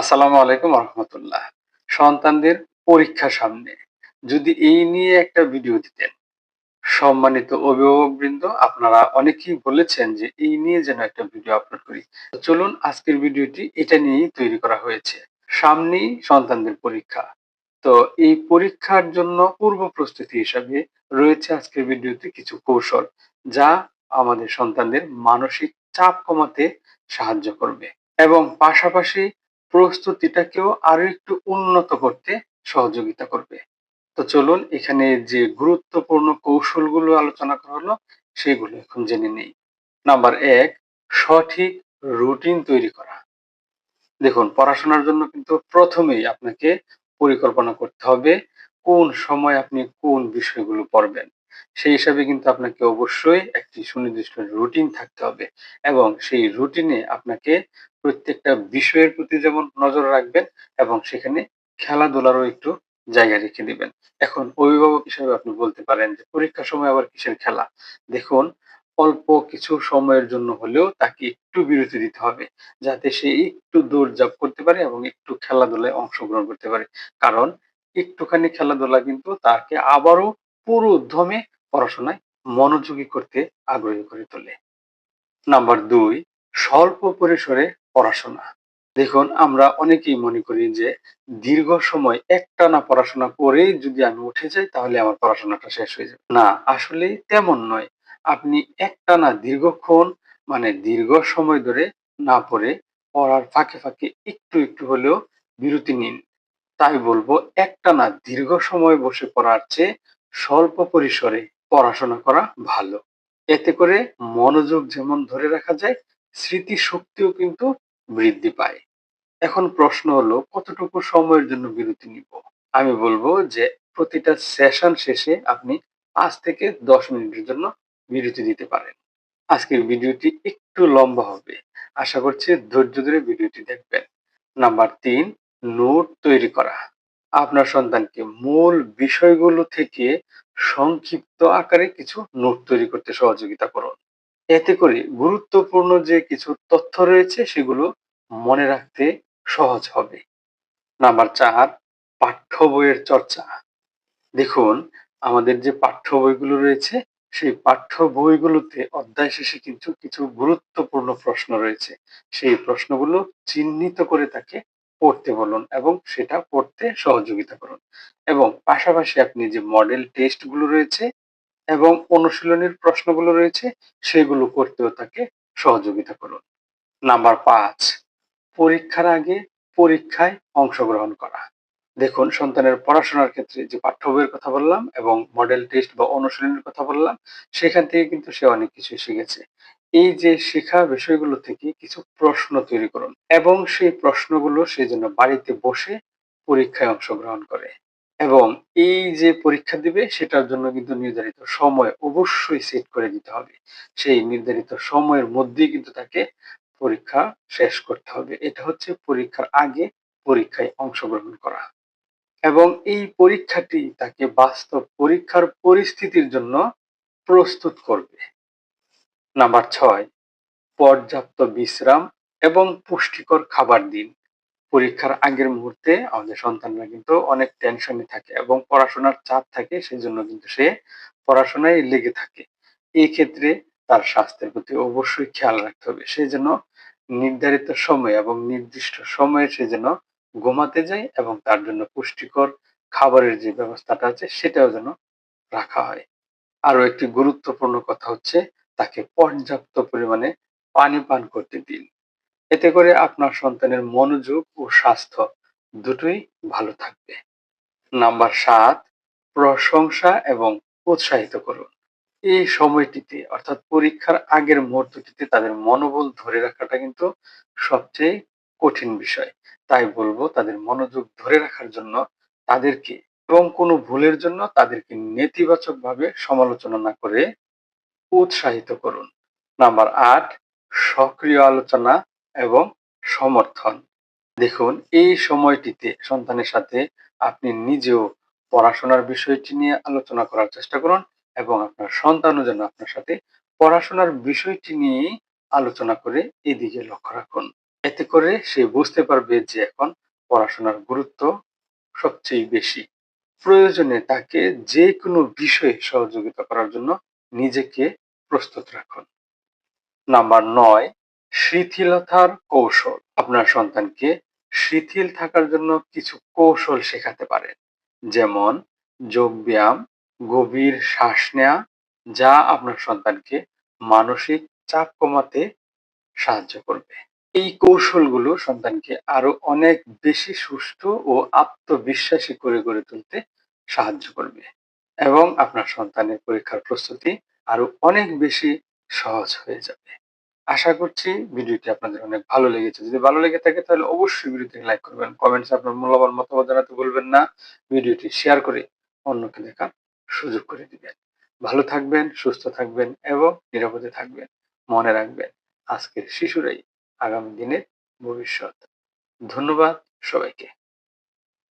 আসসালামু আলাইকুম রহমতুল্লাহ। সন্তানদের পরীক্ষা সামনে। যদি এই নিয়ে একটা ভিডিও দিতেন। সম্মানিত অভিভাবকবৃন্দ, আপনারা অনেকেই বলেছেন যে এই নিয়ে যেন একটা ভিডিও আপলোড করি। চলুন আজকের ভিডিওটি এটা নিয়েই তৈরি করা হয়েছে। সামনেই সন্তানদের পরীক্ষা। তো এই পরীক্ষার জন্য পূর্ব প্রস্তুতি হিসাবে রয়েছে আজকের ভিডিওতে কিছু কৌশল, যা আমাদের সন্তানদের মানসিক চাপ কমাতে সাহায্য করবে। এবং পাশাপাশি প্রস্তুতিটাকেও আরও একটু উন্নত করতে সহযোগিতা করবে। তো চলুন এখানে যে গুরুত্বপূর্ণ কৌশলগুলো আলোচনা করা হলো সেগুলো এখন জেনে নেই। নাম্বার এক, সঠিক রুটিন তৈরি করা। দেখুন, পড়াশোনার জন্য কিন্তু প্রথমেই আপনাকে পরিকল্পনা করতে হবে কোন সময় আপনি কোন বিষয়গুলো পড়বেন। সেই হিসাবে কিন্তু আপনাকে অবশ্যই একটি সুনির্দিষ্ট রুটিন থাকতে হবে এবং সেই রুটিনে আপনাকে প্রত্যেকটা বিষয়ের প্রতি যেমন নজর রাখবেন এবং সেখানে খেলাধুলারও একটু জায়গা রেখে দিবেন। এখন অভিভাবক হিসেবে আপনি বলতে পারেন যে, পরীক্ষার সময় আবার কিসের খেলা? দেখুন, অল্প কিছু সময়ের জন্য হলেও তাকে একটু বিরতি দিতে হবে যাতে সে একটু দৌড়ঝাঁপ করতে পারে এবং একটু খেলাধুলায় অংশগ্রহণ করতে পারে। কারণ একটুখানি খেলাধুলা কিন্তু তাকে আবারও পুরো উদ্যমে পড়াশোনায় মনোযোগী করতে আগ্রহী করে তোলে। নাম্বার দুই, স্বল্প পরিসরে পড়াশোনা। দেখুন, আমরা অনেকেই মনে করি যে দীর্ঘ সময় একটানা পড়াশোনা করেই যদি আমি উঠে যাই, তাহলে আমার পড়াশোনাটা শেষ হয়ে যাবে। না আসলে তেমন নয়। আপনি একটানা দীর্ঘক্ষণ মানে দীর্ঘ সময় ধরে না পড়ে, পড়ার ফাঁকে ফাঁকে একটু একটু হলেও বিরতি নিন। তাই বলব, একটানা দীর্ঘ সময় বসে পড়ার চেয়ে স্বল্প পরিসরে পড়াশোনা করা ভালো। এতে করে মনোযোগ যেমন ধরে রাখা যায় স্মৃতি শক্তিও কিন্তু বৃদ্ধি পায়। এখন প্রশ্ন হলো, কতটুকু সময়ের জন্য বিরতি নিব? আমি বলব যে, প্রতিটা সেশন শেষে আপনি পাঁচ থেকে দশ মিনিটের জন্য বিরতি দিতে পারেন। আজকের ভিডিওটি একটু লম্বা হবে। আশা করছি ধৈর্য ধরে ভিডিওটি দেখবেন। নাম্বার তিন, নোট তৈরি করা। আপনার সন্তানকে মূল বিষয়গুলো থেকে সংক্ষিপ্ত আকারে কিছু নোট তৈরি করতে সহযোগিতা করুন। এতে করে গুরুত্বপূর্ণ যে কিছু তথ্য রয়েছে সেগুলো মনে রাখতে সহজ হবে। নাম্বার চার, পাঠ্য বইয়ের চর্চা। দেখুন, আমাদের যে পাঠ্য বইগুলো রয়েছে, সেই পাঠ্য বইগুলোতে অধ্যায় শেষে কিন্তু কিছু গুরুত্বপূর্ণ প্রশ্ন রয়েছে। সেই প্রশ্নগুলো চিহ্নিত করে তাকে পড়তে বলুন এবং সেটা পড়তে সহযোগিতা করুন। এবং পাশাপাশি আপনি যে মডেল টেস্টগুলো রয়েছে এবং অনুশীলনের প্রশ্নগুলো রয়েছে, সেগুলো করতেও তাকে সহযোগিতা করুন। নাম্বার পাঁচ, পরীক্ষার আগে পরীক্ষায় অংশগ্রহণ করা। দেখুন, সন্তানের পড়াশোনার ক্ষেত্রে যে পাঠ্য বইয়ের কথা বললাম এবং মডেল টেস্ট বা অনুশীলনের কথা বললাম, সেখান থেকে কিন্তু সে অনেক কিছু শিখেছে। এই যে শেখা বিষয়গুলো থেকে কিছু প্রশ্ন তৈরি করুন এবং সেই প্রশ্নগুলো সে যেন বাড়িতে বসে পরীক্ষায় অংশগ্রহণ করে। এবং এই যে পরীক্ষা দিবে, সেটার জন্য কিন্তু নির্ধারিত সময় অবশ্যই সেট করে দিতে হবে। সেই নির্ধারিত সময়ের মধ্যেই কিন্তু তাকে পরীক্ষা শেষ করতে হবে। এটা হচ্ছে পরীক্ষার আগে পরীক্ষায় অংশগ্রহণ করা। এবং এই পরীক্ষাটি তাকে বাস্তব পরীক্ষার পরিস্থিতির জন্য প্রস্তুত করবে। নাম্বার ছয়, পর্যাপ্ত বিশ্রাম এবং পুষ্টিকর খাবার দিন। পরীক্ষার আগের মুহূর্তে আমাদের সন্তানরা কিন্তু অনেক টেনশনে থাকে এবং পড়াশোনার চাপ থাকে, সেজন্য কিন্তু সে পড়াশোনায় লেগে থাকে। এই ক্ষেত্রে তার স্বাস্থ্যের প্রতি অবশ্যই খেয়াল রাখতে হবে। সে যেন নির্ধারিত সময় এবং নির্দিষ্ট সময়ে সে যেন ঘুমাতে যায় এবং তার জন্য পুষ্টিকর খাবারের যে ব্যবস্থাটা আছে সেটাও যেন রাখা হয়। আরও একটি গুরুত্বপূর্ণ কথা হচ্ছে, তাকে পর্যাপ্ত পরিমাণে পানি পান করতে দিন। এতে করে আপনার সন্তানের মনোযোগ ও স্বাস্থ্য দুটোই ভালো থাকবে। নাম্বার সাত, প্রশংসা এবং উৎসাহিত করুন। এই সময়টিতে, অর্থাৎ পরীক্ষার আগের মুহূর্তটিতে তাদের মনোবল ধরে রাখাটা কিন্তু সবচেয়ে কঠিন বিষয়। তাই বলব, তাদের মনোযোগ ধরে রাখার জন্য তাদেরকে এবং কোনো ভুলের জন্য তাদেরকে নেতিবাচক ভাবে সমালোচনা না করে উৎসাহিত করুন। নাম্বার আট, সক্রিয় আলোচনা এবং সমর্থন। দেখুন, এই সময়টিতে সন্তানের সাথে আপনি নিজেও পড়াশোনার বিষয়টি নিয়ে আলোচনা করার চেষ্টা করুন এবং আপনার সন্তানও যেন আপনার সাথে পড়াশোনার বিষয়টি নিয়ে আলোচনা করে এদিকে লক্ষ্য রাখুন। এতে করে সে বুঝতে পারবে যে এখন পড়াশোনার গুরুত্ব সবচেয়ে বেশি। প্রয়োজনে তাকে যে কোনো বিষয়ে সহযোগিতা করার জন্য নিজেকে প্রস্তুত রাখুন। নাম্বার নয় শিথিলতার কৌশল। আপনার সন্তানকে শিথিল থাকার জন্য কিছু কৌশল শেখাতে পারেন যেমন যোগব্যায়াম গভীর শ্বাস নেওয়া যা আপনার সন্তানকে মানসিক চাপ কমাতে সাহায্য করবে। এই কৌশলগুলো সন্তানকে আরও অনেক বেশি সুস্থ ও আত্মবিশ্বাসী করে গড়ে তুলতে সাহায্য করবে এবং আপনার সন্তানের পরীক্ষার প্রস্তুতি আরও অনেক বেশি সহজ হয়ে যাবে। আশা করছি ভিডিওটি আপনাদের অনেক ভালো লেগেছে। যদি ভালো লেগে থাকে তাহলে অবশ্যই ভিডিওটি লাইক করবেন কমেন্টস আপনার মূল্যবান মতামত জানাতে ভুলবেন না। ভিডিওটি শেয়ার করে অন্যকে দেখার সুযোগ করে দিবেন। ভালো থাকবেন, সুস্থ থাকবেন এবং নিরাপদে থাকবেন। মনে রাখবেন, আজকের শিশুরাই আগামী দিনের ভবিষ্যৎ। ধন্যবাদ সবাইকে।